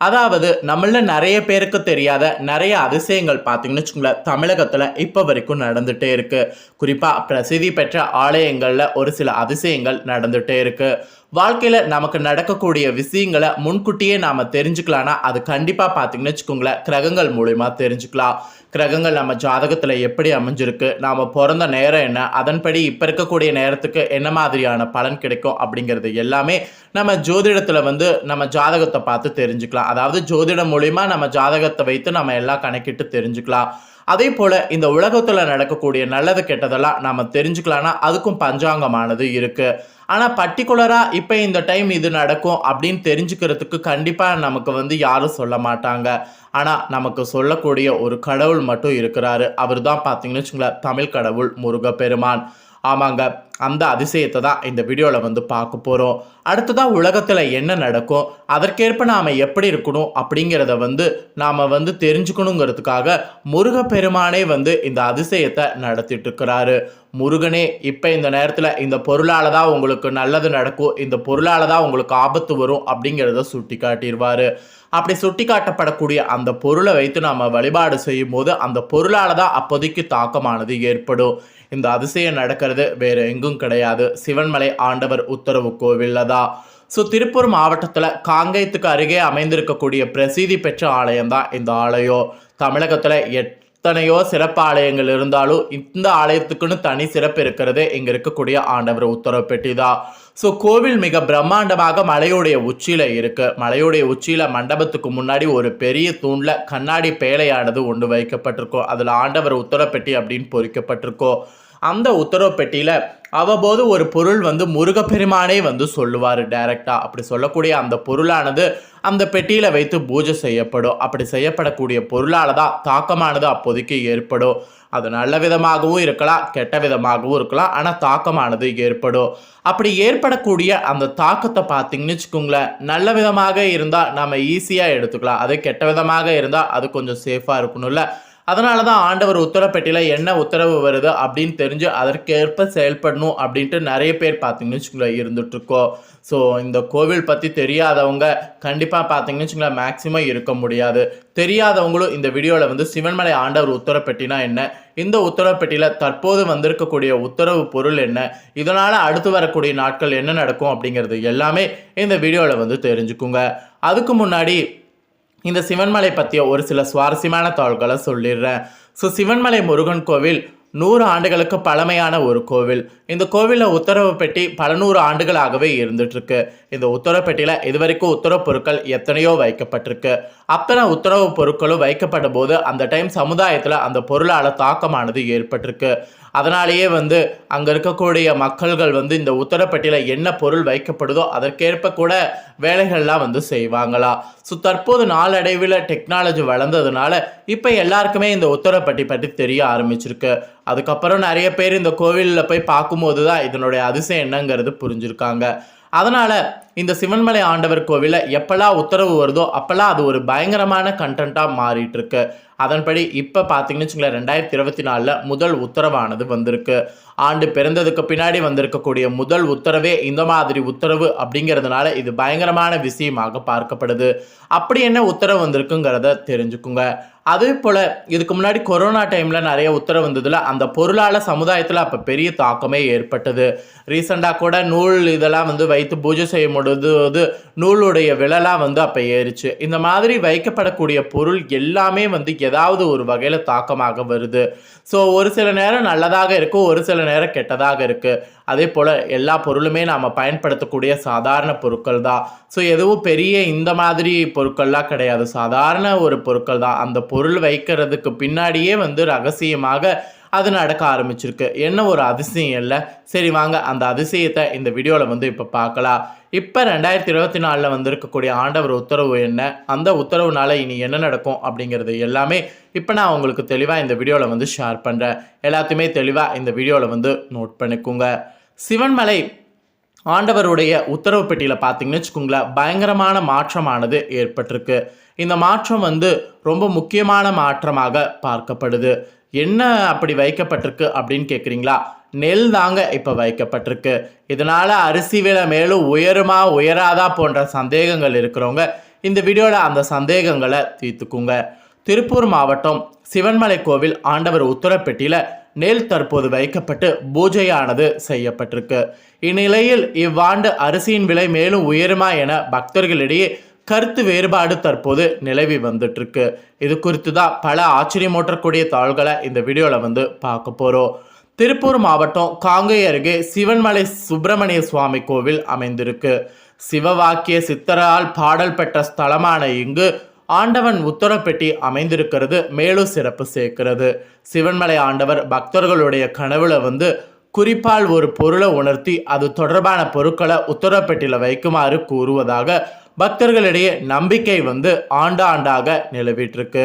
அதாவது நம்மள நிறைய பேருக்கு தெரியாத நிறைய அதிசயங்கள் பார்த்தீங்கன்னு வச்சுக்கோங்களேன் தமிழகத்தில் இப்போ வரைக்கும் நடந்துகிட்டே இருக்குது குறிப்பாக பிரசித்தி பெற்ற ஆலயங்களில் ஒரு சில அதிசயங்கள் நடந்துகிட்டே இருக்குது வாழ்க்கையில் நமக்கு நடக்கக்கூடிய விஷயங்களை முன்கூட்டியே நாம் தெரிஞ்சுக்கலாம்னா அது கண்டிப்பாக பார்த்தீங்கன்னு வச்சுக்கோங்களேன் கிரகங்கள் மூலிமா தெரிஞ்சுக்கலாம். கிரகங்கள் நம்ம ஜாதகத்தில் எப்படி அமைஞ்சிருக்கு நாம் பிறந்த நேரம் என்ன அதன்படி இப்போ இருக்கக்கூடிய நேரத்துக்கு என்ன மாதிரியான பலன் கிடைக்கும் அப்படிங்கிறது எல்லாமே நம்ம ஜோதிடத்தில் வந்து நம்ம ஜாதகத்தை பார்த்து தெரிஞ்சுக்கலாம். அதாவது ஜோதிடம் மூலிமா நம்ம ஜாதகத்தை வைத்து நம்ம எல்லாம் கணக்கிட்டு தெரிஞ்சுக்கலாம். அதே போல் இந்த உலகத்தில் நடக்கக்கூடிய நல்லது கெட்டதெல்லாம் நம்ம தெரிஞ்சுக்கலாம்னா அதுக்கும் பஞ்சாங்கமானது இருக்குது ஆனால் பர்டிகுலராக இப்போ இந்த டைம் இது நடக்கும் அப்படின்னு தெரிஞ்சுக்கிறதுக்கு கண்டிப்பாக நமக்கு வந்து யாரும் சொல்ல மாட்டாங்க. ஆனால் நமக்கு சொல்லக்கூடிய ஒரு கடவுள் மட்டும் இருக்கிறாரு. அவர் தான் பார்த்தீங்கன்னு வச்சுங்களேன் தமிழ் கடவுள் முருகப்பெருமான். ஆமாங்க. அந்த அதிசயத்தை தான் இந்த வீடியோவில் வந்து பார்க்க போகிறோம் அடுத்ததாக உலகத்தில் என்ன நடக்கும் அதற்கேற்ப நாம் எப்படி இருக்கணும் அப்படிங்கிறத வந்து நாம் வந்து தெரிஞ்சுக்கணுங்கிறதுக்காக முருகப்பெருமானே வந்து இந்த அதிசயத்தை நடத்திட்டு இருக்கிறாரு. முருகனே இப்போ இந்த நேரத்தில் இந்த பொருளால் தான் உங்களுக்கு நல்லது நடக்கும் இந்த பொருளால் தான் உங்களுக்கு ஆபத்து வரும் அப்படிங்கிறத சுட்டி காட்டிடுவார் அப்படி சுட்டி காட்டப்படக்கூடிய அந்த பொருளை வைத்து நாம் வழிபாடு செய்யும் போது அந்த பொருளால் தான் அப்போதைக்கு தாக்கமானது ஏற்படும். இந்த அதிசயம் நடக்கிறது வேறு எங்கும் கிடையாது. சிவன்மலை ஆண்டவர் உத்தரவு கோவிலில் தான் ஸோ திருப்பூர் மாவட்டத்தில் காங்கேயத்துக்கு அருகே அமைந்திருக்கக்கூடிய பிரசித்தி பெற்ற ஆலயம் தான் இந்த ஆலயம் தமிழகத்தில் எத்தனையோ சிறப்பு ஆலயங்கள் இருந்தாலும் இந்த ஆலயத்துக்குன்னு தனி சிறப்பு இருக்கிறது இங்கே இருக்கக்கூடிய ஆண்டவர் உத்தரவு பெட்டி தான் ஸோ கோவில் மிக பிரம்மாண்டமாக மலையுடைய உச்சியில் இருக்கு. மலையுடைய உச்சியில் மண்டபத்துக்கு முன்னாடி ஒரு பெரிய தூணில் கண்ணாடி பேழையானது ஒன்று வைக்கப்பட்டிருக்கோம். அதில் ஆண்டவர் உத்தரவு பெட்டி அப்படின்னு பொறிக்கப்பட்டிருக்கோம். அந்த உத்தரவு பெட்டியில் அவ்வப்போது ஒரு பொருள் வந்து முருகப்பெருமானே வந்து சொல்லுவார் டைரக்டாக அப்படி சொல்லக்கூடிய அந்த பொருளானது அந்த பெட்டியில் வைத்து பூஜை செய்யப்படும். அப்படி செய்யப்படக்கூடிய பொருளால் தான் தாக்கமானது அப்போதைக்கு ஏற்படும். அது நல்ல விதமாகவும் இருக்கலாம் கெட்ட விதமாகவும் இருக்கலாம் ஆனால் தாக்கமானது ஏற்படும். அப்படி ஏற்படக்கூடிய அந்த தாக்கத்தை பார்த்தீங்கன்னு வச்சுக்கோங்களேன் நல்ல விதமாக இருந்தால் நம்ம ஈஸியாக எடுத்துக்கலாம். அதே கெட்ட விதமாக இருந்தால் அது கொஞ்சம் சேஃபாக இருக்கணும்ல. அதனால தான் ஆண்டவர் உத்தரப்பட்டியில் என்ன உத்தரவு வருது அப்படின்னு தெரிஞ்சு அதற்கேற்ப செயல்படணும் அப்படின்ட்டு நிறைய பேர் பார்த்தீங்கன்னு வச்சுக்கோங்களேன் இருந்துகிட்ருக்கோம் ஸோ இந்த கோவில் பற்றி தெரியாதவங்க கண்டிப்பாக பார்த்தீங்கன்னு வச்சுங்களேன் மேக்ஸிமம் இருக்க முடியாது. தெரியாதவங்களும் இந்த வீடியோவில் வந்து சிவன்மலை ஆண்டவர் உத்தரப்பெட்டினா என்ன? இந்த உத்தரப்பெட்டியில் தற்போது வந்திருக்கக்கூடிய உத்தரவு பொருள் என்ன? இதனால் அடுத்து வரக்கூடிய நாட்கள் என்ன நடக்கும் அப்படிங்கிறது எல்லாமே இந்த வீடியோவில் வந்து தெரிஞ்சுக்குங்க. அதுக்கு முன்னாடி இந்த சிவன்மலை பற்றிய ஒரு சில சுவாரஸ்யமான தகவல்களை சொல்லிடுறேன். ஸோ சிவன்மலை முருகன் கோவில் நூறு ஆண்டுகளுக்கு பழமையான ஒரு கோவில். இந்த கோவிலில் உத்தரவு பெட்டி பல நூறு ஆண்டுகளாகவே இருந்துகிட்ருக்கு இந்த உத்தரவு பெட்டியில் இதுவரைக்கும் உத்தரவு பொருட்கள் எத்தனையோ வைக்கப்பட்டிருக்கு. அத்தனை உத்தரவு பொருட்களும் வைக்கப்படும் போது அந்த டைம் சமுதாயத்தில் அந்த பொருளால் தாக்கமானது ஏற்பட்டிருக்கு. அதனாலேயே வந்து அங்கே இருக்கக்கூடிய மக்கள்கள் வந்து இந்த உத்தரப்பட்டியில் என்ன பொருள் வைக்கப்படுதோ அதற்கேற்ப கூட வேலைகள்லாம் வந்து செய்வாங்களா? ஸோ தற்போது நாளடைவில் டெக்னாலஜி வளர்ந்ததுனால இப்போ எல்லாருக்குமே இந்த உத்தரப்பட்டி பற்றி தெரிய ஆரம்பிச்சிருக்கு. அதுக்கப்புறம் நிறைய பேர் இந்த கோவிலில் போய் பார்க்கும்போது தான் இதனுடைய அதிசயம் என்னங்கிறது புரிஞ்சிருக்காங்க. அதனால் இந்த சிவன்மலை ஆண்டவர் கோவிலில் எப்போல்லாம் உத்தரவு வருதோ அப்போல்லாம் அது ஒரு பயங்கரமான கண்டென்ட்டாக மாறிட்டுருக்கு. அதன்படி இப்போ பார்த்தீங்கன்னு வச்சுங்களேன் ரெண்டாயிரத்தி இருபத்தி நாலில் முதல் உத்தரவானது வந்திருக்கு. ஆண்டு பிறந்ததுக்கு பின்னாடி வந்திருக்கக்கூடிய முதல் உத்தரவே இந்த மாதிரி உத்தரவு அப்படிங்கிறதுனால இது பயங்கரமான விஷயமாக பார்க்கப்படுது. அப்படி என்ன உத்தரவு வந்திருக்குங்கிறத தெரிஞ்சுக்குங்க. அதே போல் இதுக்கு முன்னாடி கொரோனா டைமில் நிறைய உத்தரவு வந்ததில் அந்த பொருளால் சமுதாயத்தில் அப்போ பெரிய தாக்கமே ஏற்பட்டது. ரீசெண்டாக கூட நூல் இதெல்லாம் வந்து வைத்து பூஜை செய்ய பொழுது நூலுடைய விலைலாம் வந்து அப்போ ஏறிச்சு. இந்த மாதிரி வைக்கப்படக்கூடிய பொருள் எல்லாமே வந்து ஏதாவது ஒரு வகையில் தாக்கமாக வருது. ஸோ ஒரு சில நேரம் நல்லதாக இருக்கும் ஒரு சில நேரம் கெட்டதாக இருக்குது அதே போல் எல்லா பொருளுமே நாம் பயன்படுத்தக்கூடிய சாதாரண பொருட்கள் தான் ஸோ எதுவும் பெரிய இந்த மாதிரி பொருட்கள்லாம் கிடையாது. சாதாரண ஒரு பொருட்கள் தான் அந்த பொருள் வைக்கிறதுக்கு பின்னாடியே வந்து ரகசியமாக அது நடக்க ஆரம்பிச்சிருக்கு. என்ன ஒரு அதிசயம் இல்லை? சரி வாங்க. அந்த அதிசயத்தை இந்த வீடியோவில் வந்து இப்போ பார்க்கலாம். இப்போ ரெண்டாயிரத்தி இருபத்தி நாலில் வந்திருக்கக்கூடிய ஆண்டவர் உத்தரவு என்ன? அந்த உத்தரவுனால இனி என்ன நடக்கும் அப்படிங்கிறது எல்லாமே இப்போ நான் உங்களுக்கு தெளிவாக இந்த வீடியோவில் வந்து ஷேர் பண்ணுறேன் எல்லாத்தையுமே தெளிவாக இந்த வீடியோவில் வந்து நோட் பண்ணிக்கோங்க. சிவன்மலை ஆண்டவருடைய உத்தரவு பெட்டியில் பார்த்தீங்கன்னு வச்சுக்கோங்களேன் பயங்கரமான மாற்றமானது ஏற்பட்டிருக்கு. இந்த மாற்றம் வந்து ரொம்ப முக்கியமான மாற்றமாக பார்க்கப்படுது. என்ன அப்படி வைக்கப்பட்டிருக்கு அப்படின்னு கேட்குறீங்களா நெல் தாங்க இப்போ வைக்கப்பட்டிருக்கு. இதனால் அரிசி விலை மேலும் உயருமா உயராதா போன்ற சந்தேகங்கள் இருக்கிறவங்க இந்த வீடியோவில் அந்த சந்தேகங்களை தீர்த்துக்குங்க. திருப்பூர் மாவட்டம் சிவன்மலை கோவில் ஆண்டவர் உத்தரப்பெட்டியில் நெல் தற்போது வைக்கப்பட்டு பூஜையானது செய்யப்பட்டிருக்கு. இந்நிலையில் இவ்வாண்டு அரிசியின் விலை மேலும் உயருமா என பக்தர்களிடையே கருத்து வேறுபாடு தற்போது நிலவி வந்துட்டுருக்கு. இது குறித்து தான் பல ஆச்சரியமூட்டக்கூடிய தாள்களை இந்த வீடியோவில் வந்து பார்க்க போகிறோம் திருப்பூர் மாவட்டம் காங்கை அருகே சிவன்மலை சுப்பிரமணிய சுவாமி கோவில் அமைந்திருக்கு. சிவவாக்கிய சித்தரால் பாடல் பெற்ற ஸ்தலமான இங்கு ஆண்டவன் உத்தரப்பெட்டி அமைந்திருக்கிறது மேலும் சிறப்பு சேர்க்கிறது. சிவன்மலை ஆண்டவர் பக்தர்களுடைய கனவுல வந்து குறிப்பால் ஒரு பொருளை உணர்த்தி அது தொடர்பான பொருட்களை உத்தரப்பெட்டியில் வைக்குமாறு கூறுவதாக பக்தர்களிடையே நம்பிக்கை வந்து ஆண்டாண்டாக நிலவிட்டிருக்கு.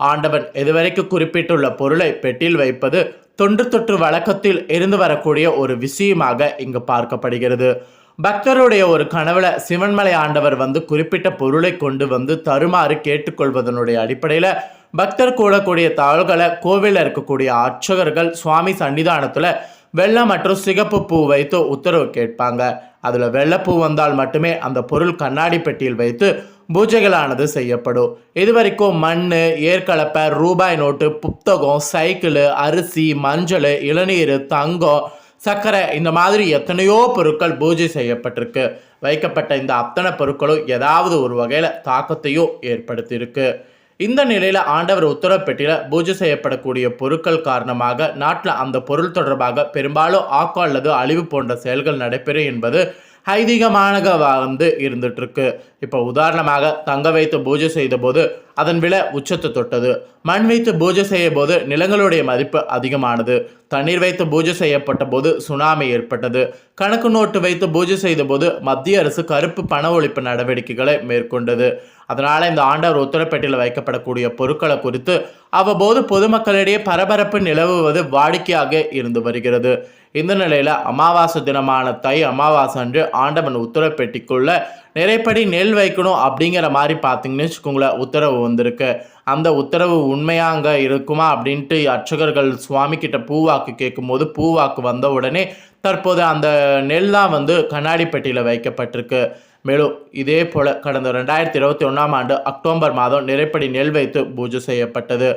ஆண்டவன் இதுவரைக்கும் குறிப்பிட்டுள்ள பொருளை பெட்டியில் வைப்பது தொன்று தொற்று வழக்கத்தில் இருந்து வரக்கூடிய ஒரு விஷயமாக இங்கு பார்க்கப்படுகிறது. பக்தருடைய ஒரு கனவுல சிவன்மலை ஆண்டவர் வந்து குறிப்பிட்ட பொருளை கொண்டு வந்து தருமாறு கேட்டுக்கொள்வதனுடைய அடிப்படையில் பக்தர் கூடக்கூடிய தாள்களை கோவிலில் இருக்கக்கூடிய அர்ச்சகர்கள் சுவாமி சன்னிதானத்தில் வெள்ளை மற்றும் சிகப்பு பூ வைத்து உத்தரவு கேட்பாங்க. அதில் வெள்ளைப்பூ வந்தால் மட்டுமே அந்த பொருள் கண்ணாடி பெட்டியில் வைத்து பூஜைகளானது செய்யப்படும். இது வரைக்கும் மண் ஏற்கலப்பை ரூபாய் நோட்டு புத்தகம் சைக்கிள் அரிசி மஞ்சள் இளநீர் தங்கம் சர்க்கரை இந்த மாதிரி எத்தனையோ பொருட்கள் பூஜை செய்யப்பட்டிருக்கு. வைக்கப்பட்ட இந்த அத்தனை பொருட்களும் ஏதாவது ஒரு வகையில் தாக்கத்தையும் ஏற்படுத்தியிருக்கு. இந்த நிலையில் ஆண்டவர் உத்தரப்பெட்டியில் பூஜை செய்யப்படக்கூடிய பொருட்கள் காரணமாக நாட்டில் அந்த பொருள் தொடர்பாக பெரும்பாலும் ஆக்கம் அல்லது அழிவு போன்ற செயல்கள் நடைபெறும் என்பது ஐதீகமானக வந்து இருந்துட்டு இருக்கு இப்போ உதாரணமாக தங்க வைத்து பூஜை செய்த போது அதன் விலை உச்சத்தை தொட்டது. மண் வைத்து பூஜை செய்ய போது நிலங்களுடைய மதிப்பு அதிகமானது. தண்ணீர் வைத்து பூஜை செய்யப்பட்ட போது சுனாமி ஏற்பட்டது. கணக்கு நோட்டு வைத்து பூஜை செய்த போது மத்திய அரசு கருப்பு பண ஒழிப்பு நடவடிக்கைகளை மேற்கொண்டது. அதனால் இந்த ஆண்டவர் உத்தரப்பேட்டையில் வைக்கப்படக்கூடிய பொருட்களை குறித்து அவ்வப்போது பொதுமக்களிடையே பரபரப்பு நிலவுவது வாடிக்கையாக இருந்து வருகிறது. இந்த நிலையில் அமாவாசை தினமான தை அமாவாசை அன்று ஆண்டவன் உத்தரப்பெட்டிக்குள்ள நிறைப்படி நெல் வைக்கணும் அப்படிங்கிற மாதிரி பார்த்தீங்கன்னு வச்சுக்கோங்களேன் உத்தரவு வந்திருக்கு. அந்த உத்தரவு உண்மையாங்க இருக்குமா அப்படின்ட்டு அர்ச்சகர்கள் சுவாமி கிட்ட பூவாக்கு கேட்கும்போது பூவாக்கு வந்த உடனே தற்போது அந்த நெல் தான் வந்து கண்ணாடி பெட்டியில் வைக்கப்பட்டிருக்கு. மேலும் இதே போல கடந்த ரெண்டாயிரத்தி இருபத்தி ஒன்றாம் ஆண்டு அக்டோபர் மாதம் நிறைப்படி நெல் வைத்து பூஜை செய்யப்பட்டது.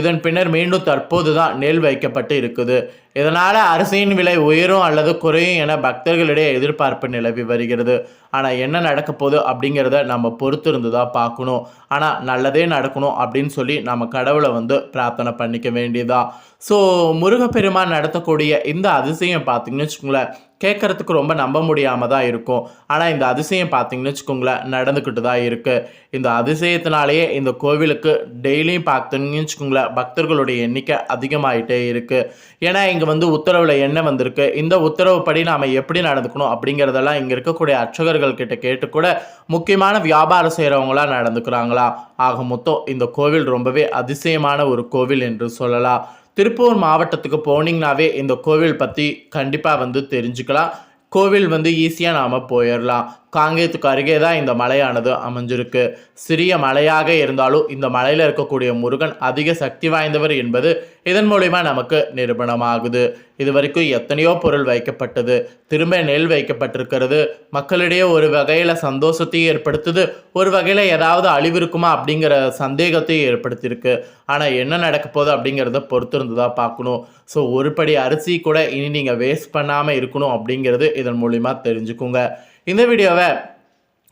இதன் பின்னர் மீண்டும் தற்போது தான் நெல் வைக்கப்பட்டு இருக்குது. இதனால் அரிசியின் விலை உயரும் அல்லது குறையும் என பக்தர்களிடையே எதிர்பார்ப்பு நிலவி வருகிறது. ஆனால் என்ன நடக்க போகுது அப்படிங்கிறத நம்ம பொறுத்து இருந்து தான் பார்க்கணும். ஆனால் நல்லதே நடக்கணும் அப்படின்னு சொல்லி நம்ம கடவுளை வந்து பிரார்த்தனை பண்ணிக்க வேண்டியதா. ஸோ முருகப்பெருமான் நடத்தக்கூடிய இந்த அதிசயம் பார்த்திங்கன்னு வச்சுக்கோங்களேன் கேட்குறதுக்கு ரொம்ப நம்ப முடியாமல் தான் இருக்கும். ஆனால் இந்த அதிசயம் பார்த்தீங்கன்னு வச்சுக்கோங்களேன் நடந்துக்கிட்டு தான் இருக்குது இந்த அதிசயத்தினாலேயே இந்த கோவிலுக்கு டெய்லியும் பார்த்தீங்கன்னு வச்சுக்கோங்களேன் பக்தர்களுடைய எண்ணிக்கை அதிகமாகிட்டே இருக்குது ஏன்னா இங்கே வந்து உத்தரவில் என்ன வந்திருக்கு? இந்த உத்தரவுப்படி நாம் எப்படி நடந்துக்கணும்? அப்படிங்கிறதெல்லாம் இங்கே இருக்கக்கூடிய அர்ச்சகர்கள் கிட்ட கேட்டு கூட முக்கியமான வியாபாரம் செய்கிறவங்களாம் நடந்துக்கிறாங்களா? ஆக மொத்தம் இந்த கோவில் ரொம்பவே அதிசயமான ஒரு கோவில் என்று சொல்லலாம். திருப்பூர் மாவட்டத்துக்கு போனீங்கனாவே இந்த கோவில் பற்றி கண்டிப்பாக வந்து தெரிஞ்சுக்கலாம். கோவில் வந்து ஈஸியாக நாம் போயிடலாம் காங்கேயத்துக்கு அருகே தான் இந்த மலையானது அமைஞ்சிருக்கு. சிறிய மலையாக இருந்தாலும் இந்த மலையில் இருக்கக்கூடிய முருகன் அதிக சக்தி வாய்ந்தவர் என்பது இதன் மூலிமா நமக்கு நிரூபணமாகுது. இது வரைக்கும் எத்தனையோ பொருள் வைக்கப்பட்டது. திரும்ப நெல் வைக்கப்பட்டிருக்கிறது. மக்களிடையே ஒரு வகையில் சந்தோஷத்தையும் ஏற்படுத்துது. ஒரு வகையில் ஏதாவது அழிவு இருக்குமா அப்படிங்கிற சந்தேகத்தையும் ஏற்படுத்தியிருக்கு. ஆனால் என்ன நடக்க போகுது அப்படிங்கிறத பொறுத்திருந்து தான் பார்க்கணும். ஸோ ஒரு படி அரிசி கூட இனி நீங்கள் வேஸ்ட் பண்ணாமல் இருக்கணும் அப்படிங்கிறது இதன் மூலிமா தெரிஞ்சுக்குங்க. இந்த வீடியோவை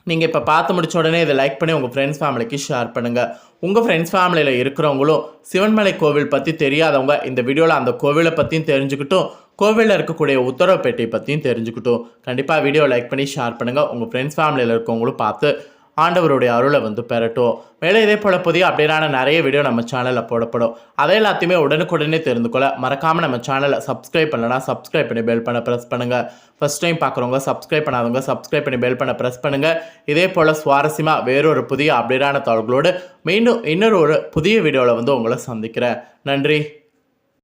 நீங்கள் இப்போ பார்த்து முடிச்ச உடனே இதை லைக் பண்ணி உங்கள் ஃப்ரெண்ட்ஸ் ஃபேமிலிக்கு ஷேர் பண்ணுங்கள் உங்கள் ஃப்ரெண்ட்ஸ் ஃபேமிலியில் இருக்கிறவங்களும் சிவன்மலை கோவில் பற்றி தெரியாதவங்க இந்த வீடியோவில் அந்த கோவிலை பற்றியும் தெரிஞ்சுக்கிட்டும் கோவிலில் இருக்கக்கூடிய உத்தரவு பெட்டியை பற்றியும் தெரிஞ்சுக்கிட்டும். கண்டிப்பாக வீடியோ லைக் பண்ணி ஷேர் பண்ணுங்கள் உங்கள் ஃப்ரெண்ட்ஸ் ஃபேமிலியில் இருக்கவங்களும் பார்த்து ஆண்டவருடைய அருளை வந்து பெறட்டும். மேலே இதே போல் புதிய அப்டேட்டான நிறைய வீடியோ நம்ம சேனலில் போடப்படும். அதை எல்லாத்தையுமே உடனுக்குடனே தெரிந்து கொள்ள மறக்காமல் நம்ம சேனலை சப்ஸ்கிரைப் பண்ணலன்னா சப்ஸ்கிரைப் பண்ணி பெல் பண்ண ப்ரெஸ் பண்ணுங்கள் ஃபர்ஸ்ட் டைம் பார்க்குறவங்க சப்ஸ்கிரைப் பண்ணாதவங்க சப்ஸ்கிரைப் பண்ணி பெல் பண்ண ப்ரெஸ் பண்ணுங்கள் இதே போல் சுவாரஸ்யமாக வேறொரு புதிய அப்டேட்டான தாள்களோடு மீண்டும் இன்னொரு ஒரு புதிய வீடியோவில் வந்து உங்களை சந்திக்கிறேன். நன்றி.